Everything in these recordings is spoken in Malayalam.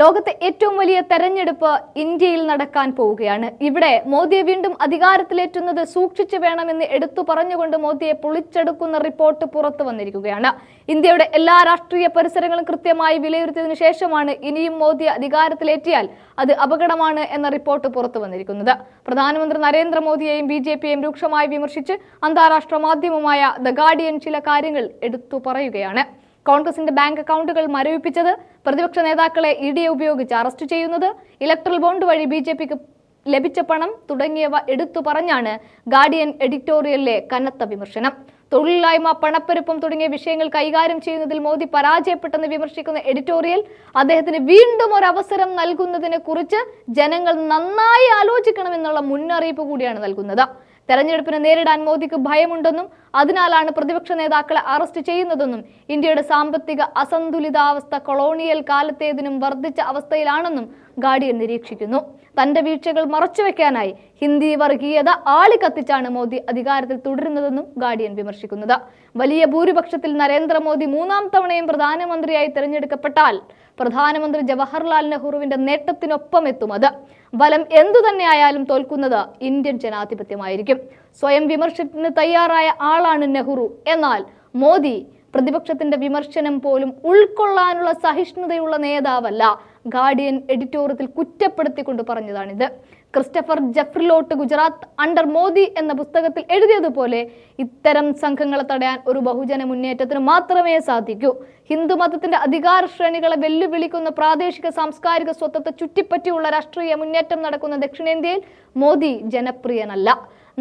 ലോകത്തെ ഏറ്റവും വലിയ തെരഞ്ഞെടുപ്പ് ഇന്ത്യയിൽ നടക്കാൻ പോവുകയാണ്. ഇവിടെ മോദിയെ വീണ്ടും അധികാരത്തിലേറ്റുന്നത് സൂക്ഷിച്ചു വേണമെന്ന് എടുത്തു പറഞ്ഞുകൊണ്ട് മോദിയെ പൊളിച്ചെടുക്കുന്ന റിപ്പോർട്ട് പുറത്തു വന്നിരിക്കുകയാണ്. ഇന്ത്യയുടെ എല്ലാ രാഷ്ട്രീയ പരിസരങ്ങളും കൃത്യമായി വിലയിരുത്തിയതിനു ശേഷമാണ് ഇനിയും മോദി അധികാരത്തിലേറ്റിയാൽ അത് അപകടമാണ് എന്ന റിപ്പോർട്ട് പുറത്തു വന്നിരിക്കുന്നത്. പ്രധാനമന്ത്രി നരേന്ദ്രമോദിയെയും ബി ജെ പിയെയും രൂക്ഷമായി വിമർശിച്ച് അന്താരാഷ്ട്ര മാധ്യമമായ ദ ഗാർഡിയൻ ചില കാര്യങ്ങൾ എടുത്തു പറയുകയാണ്. കോൺഗ്രസിന്റെ ബാങ്ക് അക്കൗണ്ടുകൾ മരവിപ്പിച്ചത് പ്രതിപക്ഷ നേതാക്കളെ ഇ ഉപയോഗിച്ച് അറസ്റ്റ് ചെയ്യുന്നത് ഇലക്ട്രൽ ബോണ്ട് വഴി ബി ജെ പിക്ക് ലഭിച്ച പണം തുടങ്ങിയവ എടുത്തു പറഞ്ഞാണ് ഗാർഡിയൻ എഡിറ്റോറിയലിലെ കനത്ത വിമർശനം. തൊഴിലില്ലായ്മ പണപ്പെരുപ്പം തുടങ്ങിയ വിഷയങ്ങൾ കൈകാര്യം ചെയ്യുന്നതിൽ മോദി പരാജയപ്പെട്ടെന്ന് വിമർശിക്കുന്ന എഡിറ്റോറിയൽ അദ്ദേഹത്തിന് വീണ്ടും ഒരു അവസരം നൽകുന്നതിനെ കുറിച്ച് ജനങ്ങൾ നന്നായി ആലോചിക്കണമെന്നുള്ള മുന്നറിയിപ്പ് കൂടിയാണ് നൽകുന്നത്. തെരഞ്ഞെടുപ്പിനെ നേരിടാൻ മോദിക്ക് ഭയമുണ്ടെന്നും അതിനാലാണ് പ്രതിപക്ഷ നേതാക്കളെ അറസ്റ്റ് ചെയ്യുന്നതെന്നും ഇന്ത്യയുടെ സാമ്പത്തിക അസന്തുലിതാവസ്ഥ കൊളോണിയൽ കാലത്തേതിനും വർദ്ധിച്ച അവസ്ഥയിലാണെന്നും ഗാർഡിയൻ നിരീക്ഷിക്കുന്നു. തന്റെ വീഴ്ചകൾ മറച്ചുവെക്കാനായി ഹിന്ദി വർഗീയത ആളിക്കത്തിച്ചാണ് മോദി അധികാരത്തിൽ തുടരുന്നതെന്നും ഗാർഡിയൻ വിമർശിക്കുന്നത്. വലിയ ഭൂരിപക്ഷത്തിൽ നരേന്ദ്രമോദി മൂന്നാം തവണയും പ്രധാനമന്ത്രിയായി തിരഞ്ഞെടുക്കപ്പെട്ടാൽ പ്രധാനമന്ത്രി ജവഹർലാൽ നെഹ്റുവിന്റെ നേട്ടത്തിനൊപ്പം എത്തും അത്. ബലം എന്തു തന്നെയായാലും തോൽക്കുന്നത് ഇന്ത്യൻ ജനാധിപത്യമായിരിക്കും. സ്വയം വിമർശനത്തിന് തയ്യാറായ ആളാണ് നെഹ്റു. എന്നാൽ മോദി പ്രതിപക്ഷത്തിന്റെ വിമർശനം പോലും ഉൾക്കൊള്ളാനുള്ള സഹിഷ്ണുതയുള്ള നേതാവല്ല. ഗാർഡിയൻ എഡിറ്റോറിയത്തിൽ കുറ്റപ്പെടുത്തിക്കൊണ്ട് പറഞ്ഞതാണിത്. Christopher Jaffrelot Gujarat under Modi എന്ന പുസ്തകത്തിൽ എഴുതിയതുപോലെ ഇത്തരം സംഘങ്ങളെ തടയാൻ ഒരു ബഹുജന മുന്നേറ്റത്തിന് മാത്രമേ സാധിക്കൂ. ഹിന്ദുമതത്തിന്റെ അധികാര ശ്രേണികളെ വെല്ലുവിളിക്കുന്ന പ്രാദേശിക സാംസ്കാരിക സ്വത്വത്തെ ചുറ്റിപ്പറ്റിയുള്ള രാഷ്ട്രീയ മുന്നേറ്റം നടക്കുന്ന ദക്ഷിണേന്ത്യയിൽ മോദി ജനപ്രിയനല്ല.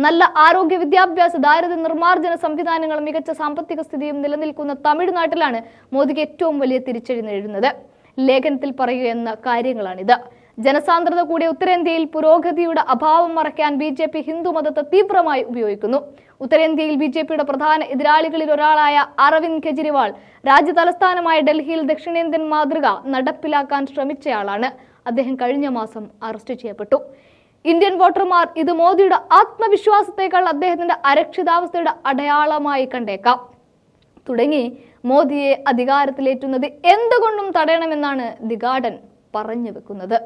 നല്ല ആരോഗ്യ വിദ്യാഭ്യാസ ദാരിദ്ര്യ നിർമ്മാർജന സംവിധാനങ്ങളും മികച്ച സാമ്പത്തിക സ്ഥിതിയും നിലനിൽക്കുന്ന തമിഴ്നാട്ടിലാണ് മോദിക്ക് ഏറ്റവും വലിയ തിരിച്ചടി നേടുന്നത് ലേഖനത്തിൽ പറയുന്ന കാര്യങ്ങളാണിത്. ജനസാന്ദ്രത കൂടിയ ഉത്തരേന്ത്യയിൽ പുരോഗതിയുടെ അഭാവം മറയ്ക്കാൻ ബി ജെ പി ഹിന്ദുമതത്തെ തീവ്രമായി ഉപയോഗിക്കുന്നു. ഉത്തരേന്ത്യയിൽ ബി ജെ പിയുടെ പ്രധാന എതിരാളികളിൽ ഒരാളായ അരവിന്ദ് കെജ്രിവാൾ രാജ്യ തലസ്ഥാനമായ ഡൽഹിയിൽ ദക്ഷിണേന്ത്യൻ മാതൃക നടപ്പിലാക്കാൻ ശ്രമിച്ചയാളാണ്. അദ്ദേഹം കഴിഞ്ഞ മാസം അറസ്റ്റ് ചെയ്യപ്പെട്ടു. ഇന്ത്യൻ വോട്ടർമാർ ഇത് മോദിയുടെ ആത്മവിശ്വാസത്തെക്കാൾ അദ്ദേഹത്തിന്റെ അരക്ഷിതാവസ്ഥയുടെ അടയാളമായി കണ്ടേക്കാം. തുടങ്ങി മോദിയെ അധികാരത്തിലേറ്റുന്നത് എന്തുകൊണ്ടും തടയണമെന്നാണ് ദി ഗാർഡൻ പറഞ്ഞു വെക്കുന്നത്.